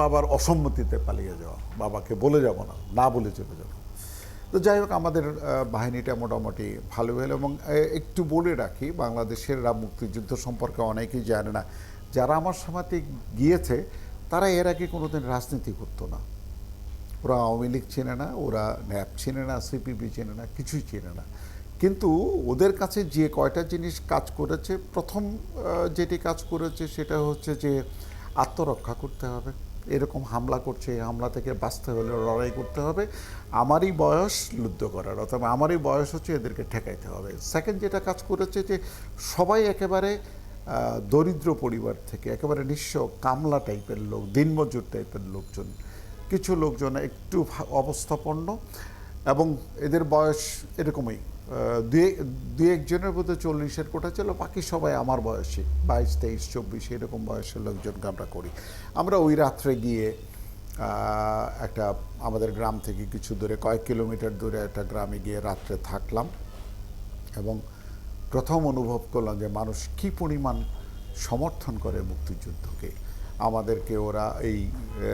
বাবার অসম্মতিতে পালিয়ে যাওয়া, বাবাকে বলে যাব না না বলে চলে যাব। তো যাই হোক, আমাদের বাহিনীটা মোটামুটি ভালো হলো এবং একটু বলে রাখি, বাংলাদেশের মুক্তিযুদ্ধ সম্পর্কে অনেকেই জানে না। যারা আমার সমাতে গিয়েছে, তারা এর আগে কোনোদিন রাজনীতি করতো না। ওরা আওয়ামী লীগ চেনে না, ওরা ন্যাপ চেনে না সিপিপি চেনে না, কিছুই চেনে না। কিন্তু ওদের কাছে যে কয়টা জিনিস কাজ করেছে, প্রথম যেটি কাজ করেছে সেটা হচ্ছে যে আত্মরক্ষা করতে হবে। এরকম হামলা করছে, এই হামলা থেকে বাঁচতে হলে লড়াই করতে হবে। আমারই বয়স লুদ্ধ করার অথবা আমারই বয়স হচ্ছে এদেরকে ঠেকাইতে হবে। সেকেন্ড যেটা কাজ করেছে যে সবাই একেবারে দরিদ্র পরিবার থেকে, একেবারে নিঃস্ব কামলা টাইপের লোক, দিনমজুর টাইপের লোকজন, কিছু লোকজন একটু অবস্থাপন্ন এবং এদের বয়স এরকমই। দুই একজনের মধ্যে চল্লিশের কোটা ছিল, বাকি সবাই আমার বয়সী, বাইশ, তেইশ, চব্বিশ, এরকম বয়সের লোকজনকে আমরা করি। আমরা ওই রাত্রে গিয়ে একটা আমাদের গ্রাম থেকে কিছু দূরে, কয়েক কিলোমিটার দূরে একটা গ্রামে গিয়ে রাত্রে থাকলাম এবং প্রথম অনুভব করলাম যে মানুষ কি পরিমাণ সমর্থন করে মুক্তিযুদ্ধকে। আমাদেরকে ওরা এই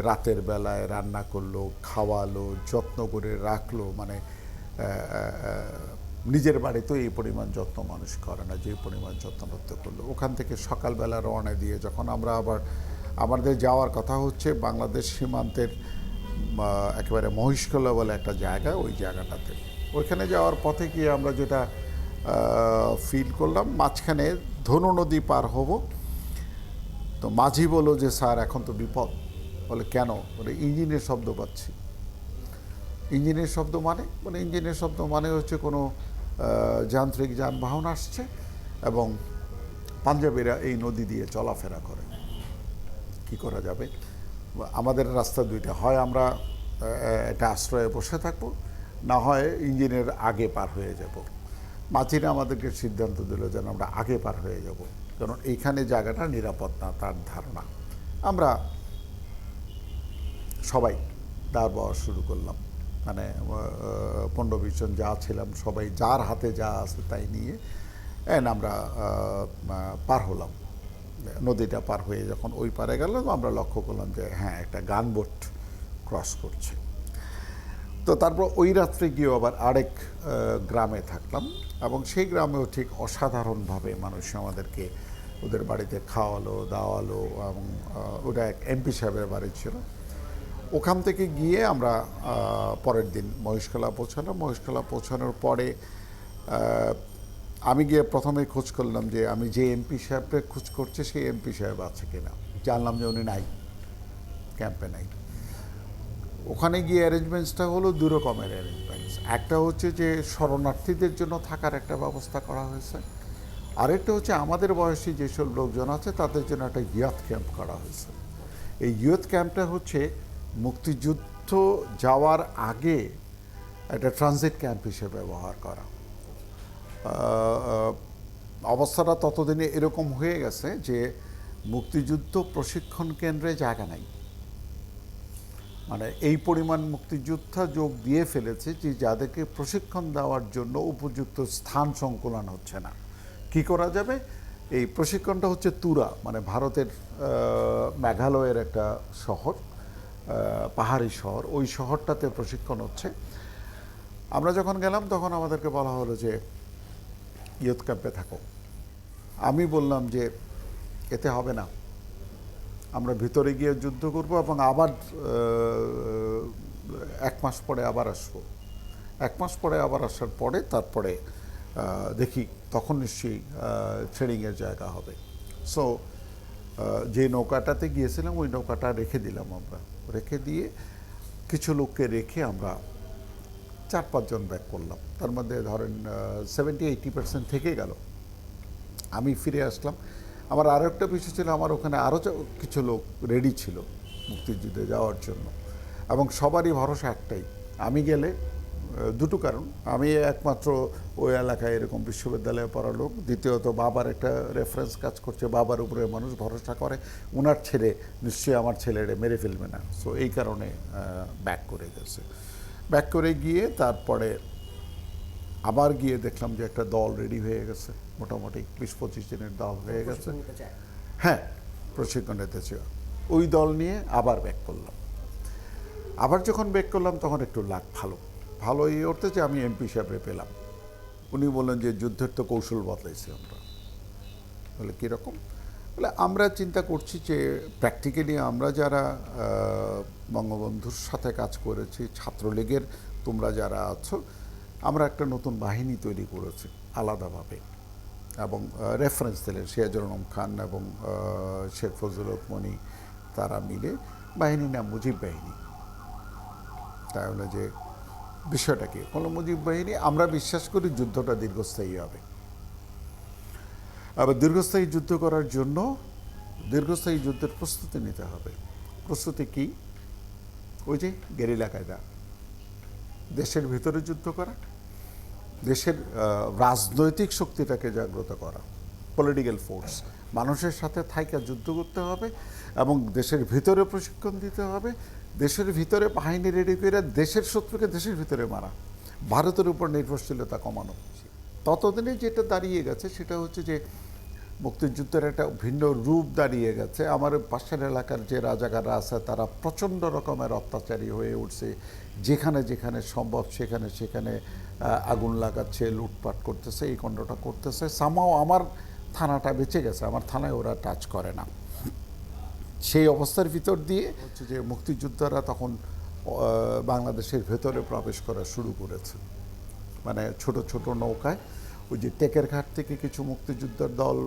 রাতের বেলায় রান্না করল, খাওয়ালো, যত্ন করে রাখল মানে নিজের বাড়িতেও এই পরিমাণ যত্ন মানুষ করে না, যে পরিমাণ যত্ন করতে করল। ওখান থেকে সকালবেলা রওনা দিয়ে যখন আমরা আবার, আমাদের যাওয়ার কথা হচ্ছে বাংলাদেশ সীমান্তের একেবারে মহিষকলা বলে একটা জায়গা, ওই জায়গাটাতে। ওইখানে যাওয়ার পথে গিয়ে আমরা যেটা ফিল করলাম, মাঝখানে ধনু নদী পার হব। তো মাঝি বলল যে, স্যার, এখন তো বিপদ। বলে, কেন? বলে, ইঞ্জিনের শব্দ পাচ্ছি। ইঞ্জিনের শব্দ মানে মানে ইঞ্জিনের শব্দ মানে হচ্ছে কোনো যান্ত্রিক যানবাহন আসছে এবং পাঞ্জাবিরা এই নদী দিয়ে চলাফেরা করে। কি করা যাবে? আমাদের রাস্তা দুইটা, হয় আমরা এটা আশ্রয়ে বসে থাকব, না হয় ইঞ্জিনের আগে পার হয়ে যাব। মাঝিরা আমাদেরকে সিদ্ধান্ত দিল যেন আমরা আগে পার হয়ে যাব, কারণ এইখানে জায়গাটা নিরাপদ না, তার ধারণা। আমরা সবাই দাঁড় পাওয়া শুরু করলাম। মানে পনেরো যা ছিলাম, সবাই যার হাতে যা আছে তাই নিয়ে এন আমরা পার হলাম। নদীটা পার হয়ে যখন ওই পারে গেলাম আমরা লক্ষ্য করলাম যে হ্যাঁ একটা গানবোট ক্রস করছে। তো তারপর ওই রাত্রে গিয়েও আবার আরেক গ্রামে থাকলাম, এবং সেই গ্রামেও ঠিক অসাধারণভাবে মানুষ আমাদেরকে ওদের বাড়িতে খাওয়ালো, দাওয়ালো, এবং ওটা এক এমপি সাহেবের বাড়ি ছিল। ওখান থেকে গিয়ে আমরা পরের দিন মহেশখোলা পৌঁছালাম। মহেশখোলা পৌঁছানোর পরে আমি গিয়ে প্রথমে খোঁজ করলাম যে আমি যে এমপি সাহেবকে খোঁজ করছে, সেই এমপি সাহেব আছে কিনা। জানলাম যে উনি নাই, ক্যাম্পে নাই। ওখানে গিয়ে অ্যারেঞ্জমেন্টসটা হলো দু রকমের অ্যারেঞ্জমেন্টস। একটা হচ্ছে যে শরণার্থীদের জন্য থাকার একটা ব্যবস্থা করা হয়েছে। আরেকটা হচ্ছে আমাদের বয়সী যেসব লোকজন আছে, তাদের জন্য একটা ইয়থ ক্যাম্প করা হয়েছে। এই ইয়থ ক্যাম্পটা হচ্ছে মুক্তিযুদ্ধ যাওয়ার আগে একটা ট্রানজিট ক্যাম্প হিসেবে ব্যবহার করা। অবস্থাটা ততদিনে এরকম হয়ে গেছে যে মুক্তিযুদ্ধ প্রশিক্ষণ কেন্দ্রে জায়গা নাই। মানে এই পরিমাণ মুক্তিযোদ্ধা যোগ দিয়ে ফেলেছে যে যাদেরকে প্রশিক্ষণ দেওয়ার জন্য উপযুক্ত স্থান সংকুলন হচ্ছে না। কি করা যাবে? এই প্রশিক্ষণটা হচ্ছে তুরা মানে ভারতের মেঘালয়ের একটা শহর। পাহাড়ি শহর, ওই শহরটাতে প্রশিক্ষণ হচ্ছে। আমরা যখন গেলাম, তখন আমাদেরকে বলা হলো যে ইয়ুথ ক্যাম্পে থাকো। আমি বললাম যে, এতে হবে না। আমরা ভিতরে গিয়ে যুদ্ধ করব এবং আবার এক মাস পরে আবার আসব। এক মাস পরে আবার আসার পরে, তারপরে দেখি তখন নিশ্চয়ই ট্রেনিংয়ের জায়গা হবে। সো যে নৌকাটাতে গিয়েছিলাম, ওই নৌকাটা রেখে দিলাম আমরা। রেখে দিয়ে কিছু লোককে রেখে আমরা চার পাঁচজন ব্যাক করলাম। তার মধ্যে ধরেন সেভেন্টি এইটি পার্সেন্ট থেকে গেল। আমি ফিরে আসলাম। আমার আরও একটা বিষয় ছিল, আমার ওখানে আরও কিছু লোক রেডি ছিল মুক্তিযুদ্ধে যাওয়ার জন্য। এবং সবারই ভরসা একটাই, আমি গেলে দুটো কারণ। আমি একমাত্র ওই এলাকায় এরকম বিশ্ববিদ্যালয়ে পড়া লোক। দ্বিতীয়ত বাবার একটা রেফারেন্স কাজ করছে। বাবার উপরে মানুষ ভরসা করে। ওনার ছেলে নিশ্চয়ই আমার ছেলেরে মেরে ফেলবে না। সো এই কারণে ব্যাক করে গেছে। ব্যাক করে গিয়ে তারপরে আবার গিয়ে দেখলাম যে একটা দল রেডি হয়ে গেছে। মোটামুটি বিশ পঁচিশ দিনের দল হয়ে গেছে। হ্যাঁ প্রশিক্ষণ নিতে ছিল ওই দল নিয়ে আবার ব্যাক করলাম। আবার যখন ব্যাক করলাম তখন একটু লাগ ভালো। ভালো এই অর্থে যে আমি এমপি হিসাবে পেলাম। উনি বললেন যে যুদ্ধের তো কৌশল বদলাইছি আমরা। বলে, কীরকম? বলে, আমরা চিন্তা করছি যে প্র্যাকটিক্যালি আমরা যারা বঙ্গবন্ধুর সাথে কাজ করেছি, ছাত্রলীগের তোমরা যারা আছো, আমরা একটা নতুন বাহিনী তৈরি করেছি আলাদাভাবে। এবং রেফারেন্স দিলেন রহমান খান এবং শেখ ফজল মনি, তারা মিলে বাহিনীর নাম মুজিব বাহিনী। তাহলে যে বিষয়টা কি কোনো মুজিব বাহিনী, আমরা বিশ্বাস করি যুদ্ধটা দীর্ঘস্থায়ী হবে। আবার দীর্ঘস্থায়ী যুদ্ধ করার জন্য দীর্ঘস্থায়ী যুদ্ধের প্রস্তুতি নিতে হবে। প্রস্তুতি কি? ওই যে গেরিলা কায়দা। দেশের ভিতরে যুদ্ধ করা, দেশের রাজনৈতিক শক্তিটাকে জাগ্রত করা পলিটিক্যাল ফোর্স মানুষের সাথে থাইকা যুদ্ধ করতে হবে এবং দেশের ভিতরে প্রশিক্ষণ দিতে হবে দেশের ভিতরে বাহিনী রেডি করে দেশের শত্রুকে দেশের ভিতরে মারা। ভারতের উপর নির্ভরশীলতা কমানো। ততদিনে যেটা দাঁড়িয়ে গেছে সেটা হচ্ছে যে মুক্তিযুদ্ধের একটা ভিন্ন রূপ দাঁড়িয়ে গেছে। আমার পাশের এলাকার যে রাজাকাররা আছে, তারা প্রচণ্ড রকমের অত্যাচারী হয়ে উঠছে। যেখানে যেখানে সম্ভব, সেখানে সেখানে আগুন লাগাচ্ছে, লুটপাট করতেছে, এই কণ্ডটা করতেছে। সামাও আমার থানাটা বেঁচে গেছে। আমার থানায় ওরা টাচ করে না। সেই অবস্থার ভিতর দিয়ে হচ্ছে যে মুক্তিযোদ্ধারা তখন বাংলাদেশের ভেতরে প্রবেশ করা শুরু করেছে। মানে ছোট ছোট নৌকায়। ওই যে টেকের ঘাট থেকে কিছু মুক্তিযোদ্ধার দল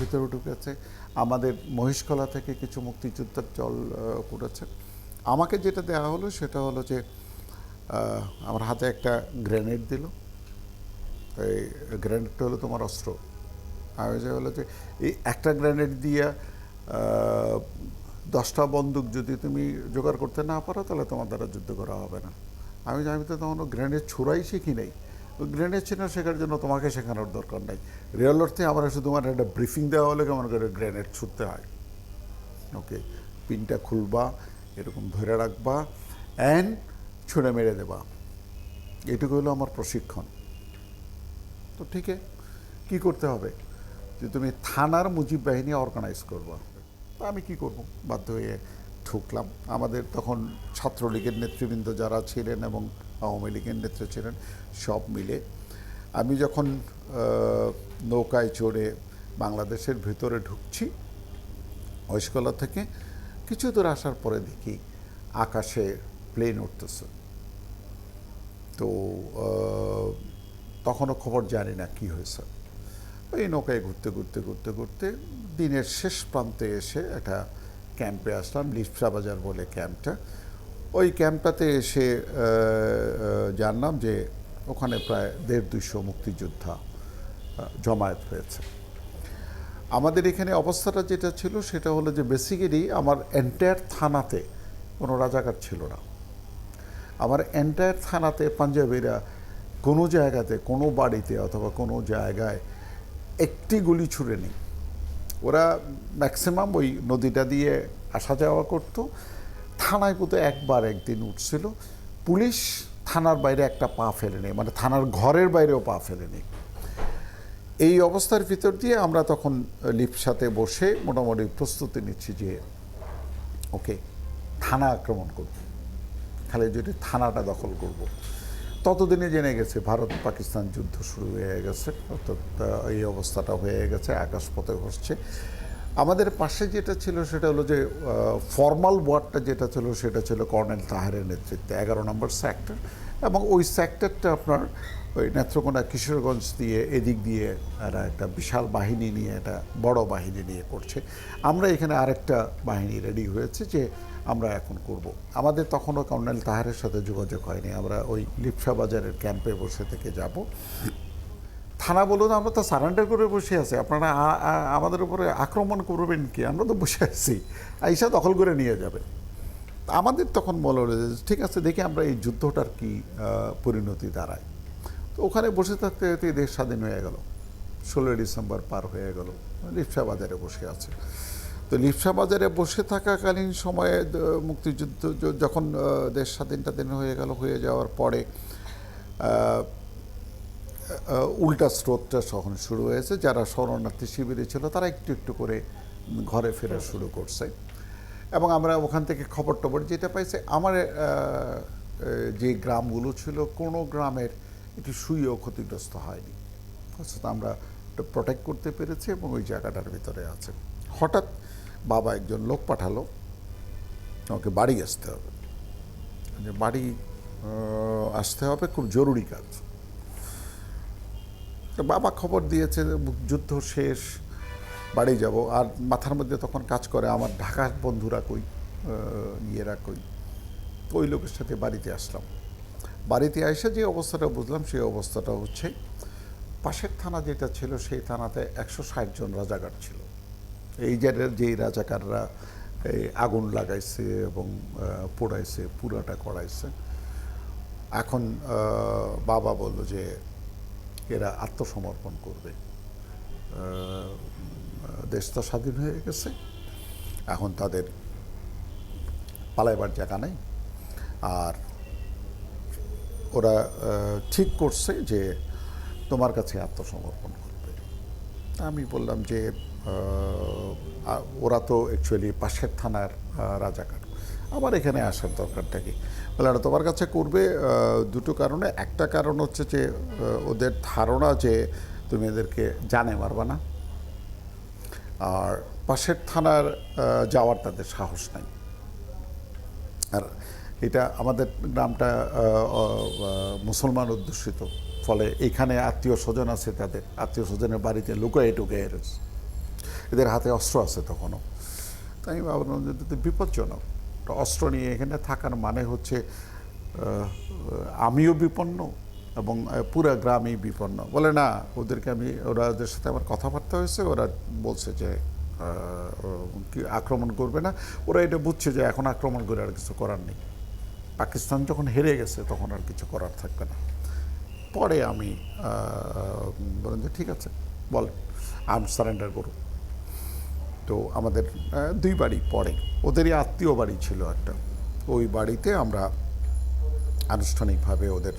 ভিতরে ঢুকেছে। আমাদের মহিষকলা থেকে কিছু মুক্তিযোদ্ধার দল করেছে। আমাকে যেটা দেওয়া হলো সেটা হলো যে আমার হাতে একটা গ্রেনেড দিল। এই গ্রেনেডটা হলো তোমার অস্ত্র। আমি যে হলো যে, এই একটা গ্রেনেড দিয়ে দশটা বন্দুক যদি তুমি জোগাড় করতে না পারো, তাহলে তোমার দ্বারা যুদ্ধ করা হবে না। আমি আমি তো তখন গ্রেনেড ছোড়াই শিখি নাই। গ্রেনেড ছিল শেখার জন্য তোমাকে শেখানোর দরকার নাই। রিয়েল অর্থে আমার শুধুমাত্র একটা ব্রিফিং দেওয়া হলে কেমন করে গ্রেনেড ছুটতে হয়। ওকে, পিনটা খুলবা, এরকম ধরে রাখবা অ্যান্ড ছুঁড়ে মেরে দেবা। এটুকু হলো আমার প্রশিক্ষণ। তো ঠিক, কী করতে হবে? যে তুমি থানার মুজিব বাহিনী অর্গানাইজ করব। তা আমি কি করব? বাধ্য হয়ে ঢুকলাম। আমাদের তখন ছাত্রলীগের নেতৃবৃন্দ যারা ছিলেন এবং আওয়ামী লীগের নেতৃত্ব ছিলেন, সব মিলে আমি যখন নৌকায় চড়ে বাংলাদেশের ভেতরে ঢুকছি ঐশকলা থেকে কিছু দূর আসার পরে দেখি আকাশে প্লেন উঠতেছে। তো তখনও খবর জানি না কি হয়েছে। ওই নৌকায় ঘুরতে ঘুরতে ঘুরতে ঘুরতে দিনের শেষ প্রান্তে এসে একটা ক্যাম্পে আসলাম, লিপসা বাজার বলে ক্যাম্পটা। ওই ক্যাম্পটাতে এসে জানলাম যে ওখানে প্রায় দেড় দুইশো মুক্তিযোদ্ধা জমায়েত হয়েছে। আমাদের এখানে অবস্থাটা যেটা ছিল সেটা হলো যে বেসিক্যালি আমার এন্টায়ার থানাতে কোনো রাজাকার ছিল না। আমার এন্টায়ার থানাতে পাঞ্জাবিরা কোনো জায়গাতে, কোনো বাড়িতে অথবা কোনো জায়গায় একটি গুলি ছুড়ে নেই। ওরা ম্যাক্সিমাম ওই নদীটা দিয়ে আসা যাওয়া করতো। থানায় বোধ একবার একদিন উঠছিল। পুলিশ থানার বাইরে একটা পা ফেলেনি মানে থানার ঘরের বাইরেও পা ফেলেনি এই অবস্থার ভিতর দিয়ে আমরা তখন লিপসাতে বসে মোটামুটি প্রস্তুতি নিচ্ছি যে, ওকে, থানা আক্রমণ করব। খালি যদি থানাটা দখল করব। ততদিনে জেনে গেছে, ভারত পাকিস্তান যুদ্ধ শুরু হয়ে গেছে, অর্থাৎ এই অবস্থাটা হয়ে গেছে আকাশপথে ঘটছে আমাদের পাশে যেটা ছিল সেটা হলো যে ফর্মাল ওয়ার্ডটা যেটা ছিল সেটা ছিল কর্নেল তাহারের নেতৃত্বে, এগারো নম্বর সেক্টর এবং ওই সেক্টরটা আপনার ওই নেত্রকোনা কিশোরগঞ্জ দিয়ে এদিক দিয়ে এরা একটা বিশাল বাহিনী নিয়ে, একটা বড় বাহিনী নিয়ে করছে। আমরা এখানে আরেকটা বাহিনী রেডি হয়েছে যে আমরা এখন করব। আমাদের তখনও কর্নেল তাহারের সাথে যোগাযোগ হয়নি। আমরা ওই লিপসা বাজারের ক্যাম্পে বসে থেকে যাব। থানা বলুন আমরা তো সারেন্ডার করে বসে আছি। আপনারা আমাদের উপরে আক্রমণ করবেন কি? আমরা তো বসে আছি। আইসা দখল করে নিয়ে যাবে। আমাদের তখন বলা হলো ঠিক আছে, দেখি আমরা এই যুদ্ধটার কি পরিণতি দাঁড়ায়। তো ওখানে বসে থাকতে থাকতে দেশ স্বাধীন হয়ে গেল। ষোলোই ডিসেম্বর পার হয়ে গেল। লিপসা বাজারে বসে আছে। তো লিপসা বাজারে বসে থাকাকালীন সময়ে মুক্তিযুদ্ধ যখন দেশ স্বাধীন টাধীন হয়ে গেল, হয়ে যাওয়ার পরে উল্টা স্রোতটা তখন শুরু হয়েছে। যারা শরণার্থী শিবিরে ছিল, তারা একটু একটু করে ঘরে ফেরা শুরু করছে। এবং আমরা ওখান থেকে খবর টবর যেটা পাইছে, আমার যে গ্রামগুলো ছিল, কোনো গ্রামের একটি সুইও ক্ষতিগ্রস্ত হয়নি। আমরা প্রোটেক্ট করতে পেরেছি এবং ওই জায়গাটার ভিতরে আছে। হঠাৎ বাবা একজন লোক পাঠালো। আমাকে বাড়ি আসতে হবে। বাড়ি আসতে হবে, খুব জরুরি কাজ। বাবা খবর দিয়েছে, যুদ্ধ শেষ, বাড়ি যাব। আর মাথার মধ্যে তখন কাজ করে, আমার ঢাকার বন্ধুরা কই ইয়েরা কই ওই লোকের সাথে বাড়িতে আসলাম। বাড়িতে এসে যে অবস্থাটা বুঝলাম, সেই অবস্থাটা হচ্ছে, পাশের থানা যেটা ছিল, সেই থানাতে একশো ষাট জন রাজাকার ছিল। এই যে যেই রাজাকাররা, এই আগুন লাগাইছে এবং পোড়াইছে, পুরাটা করাইছে, এখন বাবা বলল যে এরা আত্মসমর্পণ করবে। দেশ তো স্বাধীন হয়ে গেছে, এখন তাদের পালাইবার জায়গা নেই। আর ওরা ঠিক করছে যে তোমার কাছে আত্মসমর্পণ করবে। আমি বললাম যে ওরা তো অ্যাকচুয়ালি পাশের থানার রাজাকার। আবার এখানে আসার দরকারটা কি? বলে "না, তোমার কাছে করবে দুটো কারণে। একটা কারণ হচ্ছে যে ওদের ধারণা যে তুমি এদেরকে জানে মারবা না। আর পাশের থানার যাওয়ার তাদের সাহস নাই। আর এটা আমাদের আহ, মুসলমান অধ্যুষিত। ফলে এখানে আত্মীয় স্বজন আছে তাদের। আত্মীয় স্বজনের বাড়িতে লুকায়ে টুকায়ে রয়েছে। এদের হাতে অস্ত্র আছে তখনও। তাই আমি ভাবলাম যে বিপজ্জনক। অস্ত্র নিয়ে এখানে থাকার মানে হচ্ছে আমিও বিপন্ন এবং পুরা গ্রামই বিপন্ন। বলে না, ওদেরকে আমি ওরা ওদের সাথে আমার কথাবার্তা হয়েছে, ওরা বলছে যে কি আক্রমণ করবে না। ওরা এটা বুঝছে যে এখন আক্রমণ করে আর কিছু করার নেই। পাকিস্তান যখন হেরে গেছে, তখন আর কিছু করার থাকবে না। পরে আমি বলেন যে ঠিক আছে, বল আর্ম সারেন্ডার করুন তো আমাদের দুই বাড়ি পরে ওদেরই আত্মীয় বাড়ি ছিল একটা। ওই বাড়িতে আমরা আনুষ্ঠানিকভাবে ওদের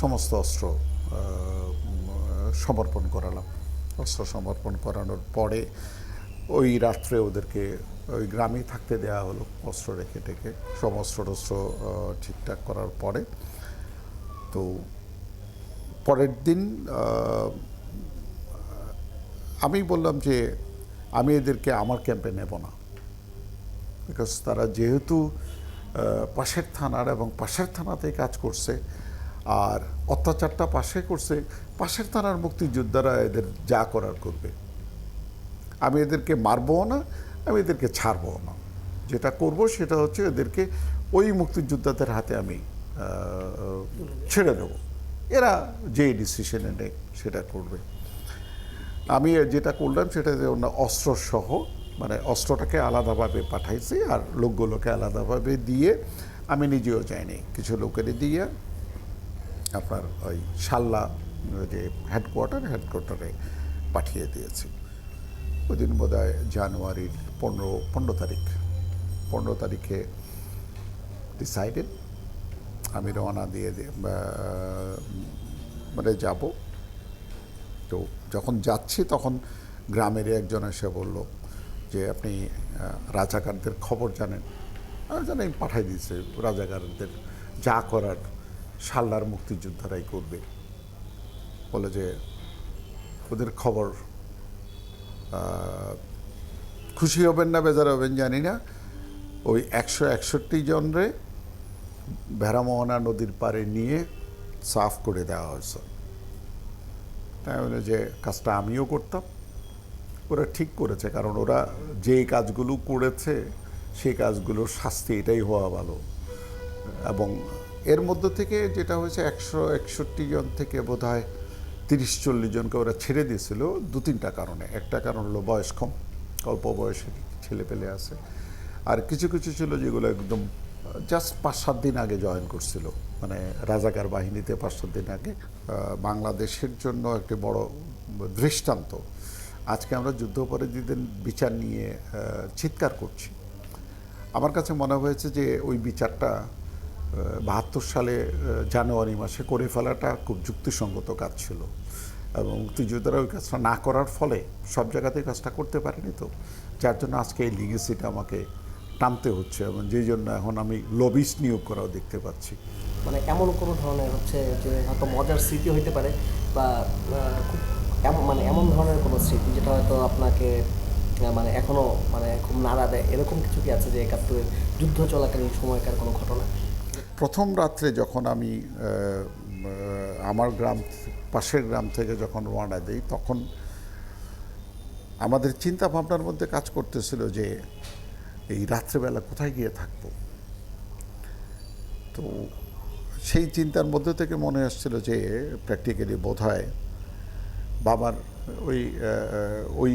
সমস্ত অস্ত্র সমর্পণ করালাম। অস্ত্র সমর্পণ করানোর পরে ওই রাত্রে ওদেরকে ওই গ্রামেই থাকতে দেওয়া হলো, অস্ত্র রেখে টেকে। সব অস্ত্র টস্ত্র ঠিকঠাক করার পরে তো পরের দিন আমি বললাম যে আমি এদেরকে আমার ক্যাম্পে নেব না। বিকজ তারা যেহেতু পাশের থানার এবং পাশের থানাতেই কাজ করছে, আর অত্যাচারটা পাশে করছে, পাশের থানার মুক্তিযোদ্ধারা এদের যা করার করবে। আমি এদেরকে মারবও না, আমি এদেরকে ছাড়বও না। যেটা করব সেটা হচ্ছে এদেরকে ওই মুক্তিযোদ্ধাদের হাতে আমি ছেড়ে দেব। এরা যে ডিসিশনে নেয় সেটা করবে। আমি যেটা করলাম সেটা যে ওনার অস্ত্র সহ মানে অস্ত্রটাকে আলাদাভাবে পাঠাইছি আর লোকগুলোকে আলাদাভাবে দিয়ে আমি নিজেও যাইনি। কিছু লোকেরই দিয়ে আপনার ওই শাল্লা, যে হেডকোয়ার্টার হেডকোয়ার্টারে পাঠিয়ে দিয়েছি। ওই দিন বোধ হয় জানুয়ারির পনেরো পনেরো তারিখ, পনেরো তারিখে ডিসাইডেড আমি রওনা দিয়ে মানে যাব। তো যখন যাচ্ছি তখন গ্রামের একজন এসে বলল যে, আপনি রাজাকারদের খবর জানেন? আমি জানি পাঠাই দিয়েছে রাজাকারদের, যা করার সাল্লার মুক্তিযোদ্ধারাই করবে। বলে যে, ওদের খবর খুশি হবেন না, বেজার হবেন, জানি না। ওই একশো একষট্টি জনরে ভেড়ামোহনা নদীর পাড়ে নিয়ে সাফ করে দেওয়া হয়েছে। যে কাজটা আমিও করতাম। ওরা ঠিক করেছে, কারণ ওরা যেই কাজগুলো করেছে, সেই কাজগুলোর শাস্তি এটাই হওয়া ভালো। এবং এর মধ্য থেকে যেটা হয়েছে, একশো একষট্টি জন থেকে বোধ হয় তিরিশ চল্লিশ জনকে ওরা ছেড়ে দিয়েছিল দু তিনটা কারণে। একটা কারণ হলো বয়স কম, অল্প বয়সে ছেলে পেলে আছে। আর কিছু কিছু ছিল যেগুলো একদম জাস্ট পাঁচ সাত দিন আগে জয়েন করছিল। মানে রাজাকার বাহিনীতে পাঁচশো দিন আগে বাংলাদেশের জন্য একটি বড় দৃষ্টান্ত। আজকে আমরা যুদ্ধপরাধীদের বিচার নিয়ে চিৎকার করছি। আমার কাছে মনে হয়েছে যে ওই বিচারটা বাহাত্তর সালে জানুয়ারি মাসে করে ফেলাটা খুব যুক্তিসঙ্গত কাজ ছিল। এবং মুক্তিযোদ্ধারা ওই কাজটা না করার ফলে সব জায়গাতেই কাজটা করতে পারেনি তো। যার জন্য আজকে এই লিগেসিটা আমাকে টানতে হচ্ছে এবং যেই জন্য এখন আমি লবিস নিয়োগ করাও দেখতে পাচ্ছি। মানে এমন কোনো ধরনের হচ্ছে যে হয়তো মজার স্মৃতি হইতে পারে বা খুব এমন মানে এমন ধরনের কোনো স্মৃতি যেটা হয়তো আপনাকে মানে এখনও মানে খুব নাড়া দেয়? এরকম কিছু কি আছে যে একাত্তরের যুদ্ধ চলাকালীন সময়কার কোনো ঘটনা? প্রথম রাত্রে যখন আমি আমার গ্রাম পাশের গ্রাম থেকে যখন রওনা দিই তখন আমাদের চিন্তা ভাবনার মধ্যে কাজ করতেছিল যে এই রাত্রেবেলা কোথায় গিয়ে থাকব? তো সেই চিন্তার মধ্যে থেকে মনে আসছিল যে প্র্যাকটিক্যালি বোধ হয় বাবার ওই ওই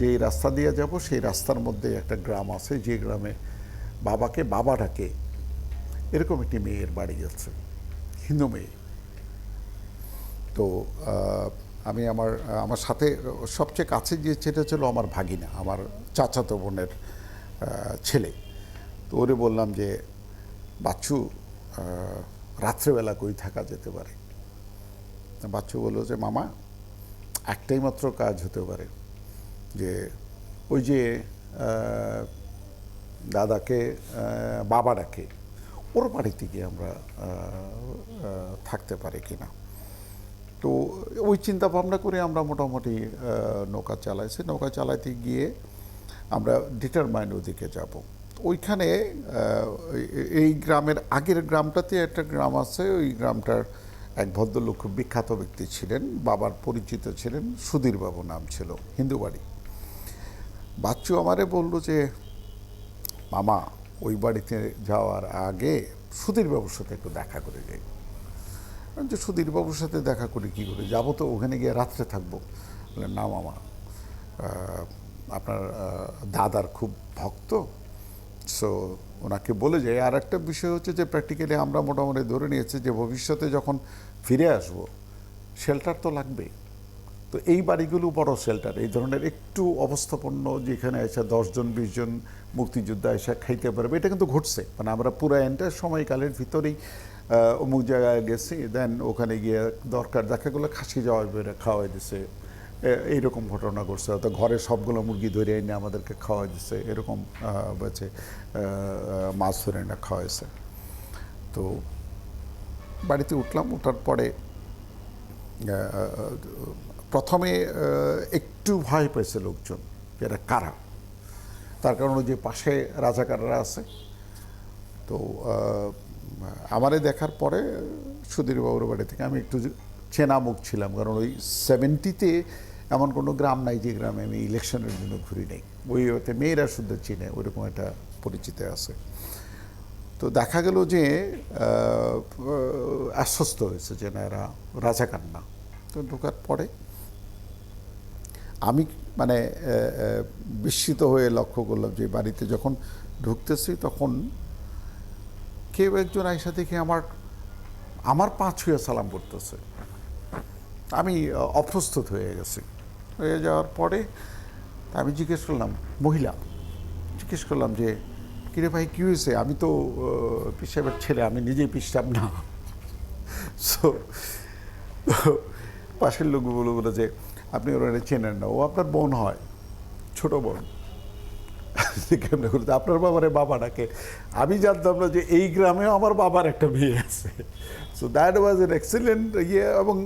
যে রাস্তা দিয়ে যাব, সেই রাস্তার মধ্যে একটা গ্রাম আছে, যে গ্রামে বাবাকে বাবা ডাকে। এরকম একটি মেয়ের বাড়ি যাচ্ছে হিন্দু মেয়ে। তো আমি আমার আমার সাথে সবচেয়ে কাছে যে ছেলে ছিল আমার ভাগিনা, আমার চাচাতো বোনের ছেলে। তো ওরে বললাম যে, বাচ্চু রাত্রেবেলা কই থাকা যেতে পারে? বাচ্চু বলল যে, মামা, একটাই মাত্র কাজ হতে পারে। যে, ওই যে দাদাকে বাবা ডাকে ওর বাড়িতে গিয়ে আমরা থাকতে পারি কিনা? তো ওই চিন্তা ভাবনা করে আমরা মোটামুটি নৌকা চালাইছি। নৌকা চালাইতে গিয়ে আমরা ডিটারমাইন ওদিকে যাব। ওইখানে এই- গ্রামের আগের গ্রামটাতে একটা গ্রাম আছে, ওই গ্রামটার এক ভদ্রলোক খুব বিখ্যাত ব্যক্তি ছিলেন, বাবার পরিচিত ছিলেন সুধীরবাবু নাম ছিল, হিন্দু বাড়ি। বাচ্চু আমারে বলল যে, মামা, ওই বাড়িতে যাওয়ার আগে সুধীরবাবুর সাথে একটু দেখা করে যাই। যে সুধীরবাবুর সাথে দেখা করি কী করে? যাব তো, ওখানে গিয়ে রাত্রে থাকব। না মামা আপনার দাদার খুব ভক্ত। সো ওনাকে বলে যাই আর একটা বিষয় হচ্ছে যে প্র্যাকটিক্যালি আমরা মোটামুটি ধরে নিয়েছি যে, ভবিষ্যতে যখন ফিরে আসব শেল্টার তো লাগবেই। তো এই বাড়িগুলো বড় শেল্টার এই ধরনের একটু অবস্থাপন্ন যেখানে এসে দশজন বিশজন মুক্তিযোদ্ধা এসে খাইতে পারবে, এটা কিন্তু ঘটছে। মানে আমরা পুরো এন্টার সময়কালের ভিতরেই অমুক জায়গায় গেছি দেন ওখানে গিয়ে দরকার দেখাগুলো খাসি যাওয়া খাওয়াই দিছে এইরকম ঘটনা ঘটছে। অর্থাৎ ঘরে সবগুলো মুরগি ধরে এনে আমাদেরকে খাওয়াই দিচ্ছে এরকম হচ্ছে মাছ ধরে এনে খাওয়াইছে। তো বাড়িতে উঠলাম ওঠার পরে প্রথমে একটু ভয় পেয়েছে লোকজন এরা কারা। তার কারণ যে পাশে রাজাকাররা আছে। তো আমারে দেখার পরে সুধীরবাবুর বাড়ি থেকে আমি একটু চেনা মুখ ছিলাম। কারণ ওই সেভেন্টিতে এমন কোনো গ্রাম নাই যে গ্রামে আমি ইলেকশনের জন্য ঘুরি নাই। ওই ওতে মেয়েরা শুদ্ধ চিনে ওইরকম একটা পরিচিত আছে। তো দেখা গেল যে আশ্বস্ত হয়েছে যে না, এরা রাজাকার না তো ঢোকার পরে আমি মানে বিস্মিত হয়ে লক্ষ্য করলাম যে বাড়িতে যখন ঢুকতেছি তখন কেউ একজন আইসা দেখে আমার আমার পা ছুঁয়ে সালাম করতেছে। আমি অপ্রস্তুত হয়ে গেছি। হয়ে যাওয়ার পরে আমি জিজ্ঞেস করলাম, মহিলা? জিজ্ঞেস করলাম যে, কিরে ভাই, কী হয়েছে? আমি তো পিসাবের ছেলে, আমি নিজেই পিসাব না। সো পাশের লোকগুলো বলে যে, আপনি ওরা চেনেন না, ও আপনার বোন হয়, ছোট বোন। কেমনে করতে আপনার বাবারে বাবা ডাকে। আমি জানতাম না যে এই গ্রামেও আমার বাবার একটা মেয়ে আছে। So that was an excellent ইয়ে এবং